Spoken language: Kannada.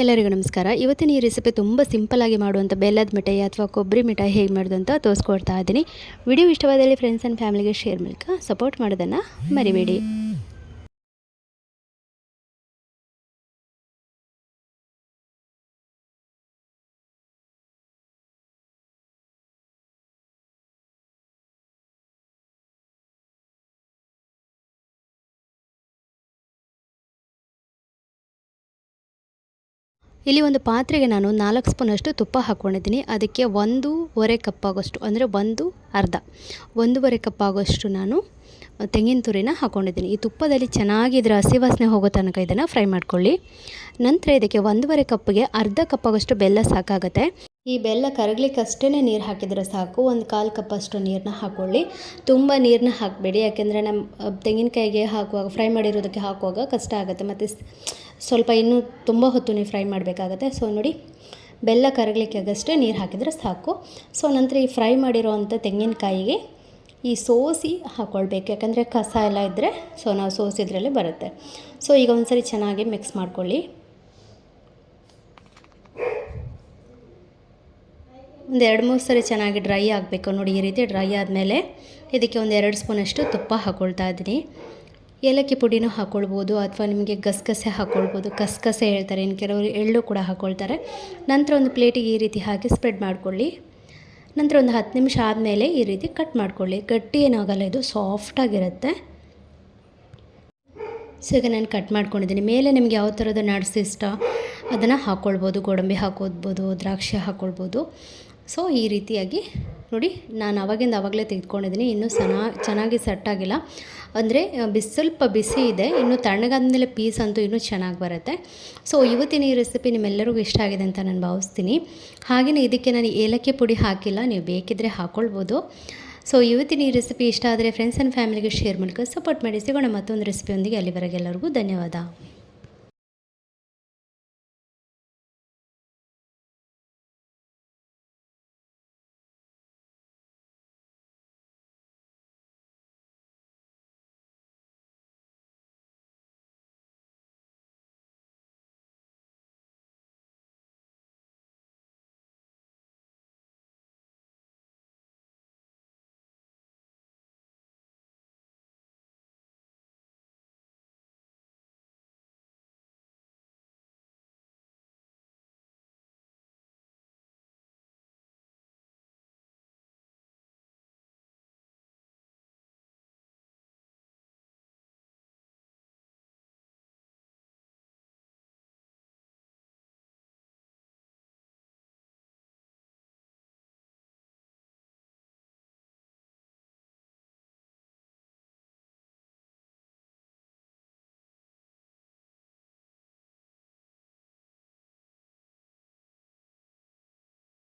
ಎಲ್ಲರಿಗೂ ನಮಸ್ಕಾರ. ಇವತ್ತಿನ ಈ ರೆಸಿಪಿ ತುಂಬ ಸಿಂಪಲ್ಲಾಗಿ ಮಾಡುವಂಥ ಬೆಲ್ಲದ ಮಿಠಾಯಿ ಅಥವಾ ಕೊಬ್ಬರಿ ಮಿಠಾಯಿ ಹೇಗೆ ಮಾಡೋದು ಅಂತ ತೋರಿಸ್ಕೊಡ್ತಾ ಇದ್ದೀನಿ. ವಿಡಿಯೋ ಇಷ್ಟವಾದಲ್ಲಿ ಫ್ರೆಂಡ್ಸ್ ಆ್ಯಂಡ್ ಫ್ಯಾಮಿಲಿಗೆ ಶೇರ್ ಮೂಲಕ ಸಪೋರ್ಟ್ ಮಾಡೋದನ್ನು ಮರಿಬೇಡಿ. ಇಲ್ಲಿ ಒಂದು ಪಾತ್ರೆಗೆ ನಾನು ನಾಲ್ಕು ಸ್ಪೂನಷ್ಟು ತುಪ್ಪ ಹಾಕ್ಕೊಂಡಿದ್ದೀನಿ. ಅದಕ್ಕೆ ಒಂದೂವರೆ ಕಪ್ ಆಗೋಷ್ಟು, ಅಂದರೆ ಒಂದು ಅರ್ಧ. ಒಂದೂವರೆ ಕಪ್ ಆಗೋಷ್ಟು ನಾನು ತೆಂಗಿನ ತುರಿನ ಹಾಕ್ಕೊಂಡಿದ್ದೀನಿ. ಈ ತುಪ್ಪದಲ್ಲಿ ಚೆನ್ನಾಗಿ ಇದರ ಹಸಿ ವಾಸನೆ ಹೋಗೋ ತನಕ ಇದನ್ನು ಫ್ರೈ ಮಾಡ್ಕೊಳ್ಳಿ. ನಂತರ ಇದಕ್ಕೆ ಒಂದೂವರೆ ಕಪ್ಗೆ ಅರ್ಧ ಕಪ್ ಆಗೋಷ್ಟು ಬೆಲ್ಲ ಸಾಕಾಗುತ್ತೆ. ಈ ಬೆಲ್ಲ ಕರಗ್ಲಿಕ್ಕೆ ಅಷ್ಟೇ ನೀರು ಹಾಕಿದರೆ ಸಾಕು. ಒಂದು ಕಾಲು ಕಪ್ಪಷ್ಟು ನೀರನ್ನ ಹಾಕ್ಕೊಳ್ಳಿ ತುಂಬ ನೀರನ್ನ ಹಾಕಬೇಡಿ. ಯಾಕೆಂದರೆ ನಮ್ಮ ತೆಂಗಿನಕಾಯಿಗೆ ಹಾಕುವಾಗ, ಫ್ರೈ ಮಾಡಿರೋದಕ್ಕೆ ಹಾಕುವಾಗ ಕಷ್ಟ ಆಗುತ್ತೆ. ಮತ್ತು ಸ್ವಲ್ಪ ಇನ್ನೂ ತುಂಬ ಹೊತ್ತು ನೀವು ಫ್ರೈ ಮಾಡಬೇಕಾಗತ್ತೆ. ಸೊ, ನೋಡಿ, ಬೆಲ್ಲ ಕರಗಲಿಕ್ಕೆ ಆಗಷ್ಟೇ ನೀರು ಹಾಕಿದರೆ ಸಾಕು. ಸೊ, ನಂತರ ಈ ಫ್ರೈ ಮಾಡಿರೋವಂಥ ತೆಂಗಿನಕಾಯಿಗೆ ಈ ಸೋಸಿ ಹಾಕ್ಕೊಳ್ಬೇಕು ಯಾಕಂದರೆ ಕಸ ಎಲ್ಲ ಇದ್ದರೆ ಸೊ, ನಾವು ಸೋಸಿದ್ರಲ್ಲೇ ಬರುತ್ತೆ. ಸೊ, ಈಗ ಒಂದ್ಸರಿ ಚೆನ್ನಾಗಿ ಮಿಕ್ಸ್ ಮಾಡ್ಕೊಳ್ಳಿ. ಒಂದು ಎರಡು ಮೂರು ಸರಿ ಚೆನ್ನಾಗಿ ಡ್ರೈ ಆಗಬೇಕು. ನೋಡಿ, ಈ ರೀತಿ ಡ್ರೈ ಆದಮೇಲೆ ಇದಕ್ಕೆ ಒಂದು ಎರಡು ಸ್ಪೂನಷ್ಟು ತುಪ್ಪ ಹಾಕ್ಕೊಳ್ತಾ ಇದ್ದೀನಿ. ಏಲಕ್ಕಿ ಪುಡಿನೂ ಹಾಕ್ಕೊಳ್ಬೋದು ಅಥವಾ ನಿಮಗೆ ಗಸಗಸೆ ಹಾಕ್ಕೊಳ್ಬೋದು ಕಸಗಸೆ ಹೇಳ್ತಾರೆ, ಇನ್ನು ಕೆಲವರು ಎಳ್ಳು ಕೂಡ ಹಾಕ್ಕೊಳ್ತಾರೆ ನಂತರ ಒಂದು ಪ್ಲೇಟಿಗೆ ಈ ರೀತಿ ಹಾಕಿ ಸ್ಪ್ರೆಡ್ ಮಾಡ್ಕೊಳ್ಳಿ. ನಂತರ ಒಂದು ಹತ್ತು ನಿಮಿಷ ಆದಮೇಲೆ ಈ ರೀತಿ ಕಟ್ ಮಾಡ್ಕೊಳ್ಳಿ. ಗಟ್ಟಿ ಏನಾಗಲ್ಲ, ಇದು ಸಾಫ್ಟಾಗಿರುತ್ತೆ ಸೊ, ಈಗ ನಾನು ಕಟ್ ಮಾಡ್ಕೊಂಡಿದ್ದೀನಿ. ಮೇಲೆ ನಿಮ್ಗೆ ಯಾವ ಥರದ ನಟ್ಸ್ ಇಷ್ಟ, ಅದನ್ನು ಹಾಕ್ಕೊಳ್ಬೋದು ಗೋಡಂಬಿ ಹಾಕೋದ್ಬೋದು ದ್ರಾಕ್ಷಿ ಹಾಕ್ಕೊಳ್ಬೋದು ಸೊ ಈ ರೀತಿಯಾಗಿ ನೋಡಿ, ನಾನು ಅವಾಗಿಂದ ಆವಾಗಲೇ ತೆಗೆದುಕೊಂಡಿದ್ದೀನಿ ಇನ್ನೂ ಸನಾ, ಚೆನ್ನಾಗಿ ಸೆಟ್ ಆಗಿಲ್ಲ. ಅಂದರೆ ಬಿಸಿ, ಸ್ವಲ್ಪ ಬಿಸಿ ಇದೆ. ಇನ್ನು ತಣ್ಣಗಾದ್ಮೇಲೆ ಪೀಸ್ ಅಂತೂ ಇನ್ನೂ ಚೆನ್ನಾಗಿ ಬರುತ್ತೆ. ಸೊ ಇವತ್ತಿನ ಈ ರೆಸಿಪಿ ನಿಮ್ಮೆಲ್ಲರಿಗೂ ಇಷ್ಟ ಆಗಿದೆ ಅಂತ ನಾನು ಭಾವಿಸ್ತೀನಿ. ಹಾಗೆಯೇ ಇದಕ್ಕೆ ನಾನು ಏಲಕ್ಕಿ ಪುಡಿ ಹಾಕಿಲ್ಲ. ನೀವು ಬೇಕಿದ್ದರೆ ಹಾಕ್ಕೊಳ್ಬೋದು ಸೊ ಇವತ್ತಿನ ಈ ರೆಸಿಪಿ ಇಷ್ಟ ಆದರೆ ಫ್ರೆಂಡ್ಸ್ ಆ್ಯಂಡ್ ಫ್ಯಾಮಿಲಿಗೆ ಶೇರ್ ಮೂಲಕ ಸಪೋರ್ಟ್ ಮಾಡಿ. ಸಿಗೋಣ ಮತ್ತೊಂದು ರೆಸಿಪಿಯೊಂದಿಗೆ ಅಲ್ಲಿವರೆಗೆ ಎಲ್ಲರಿಗೂ ಧನ್ಯವಾದ.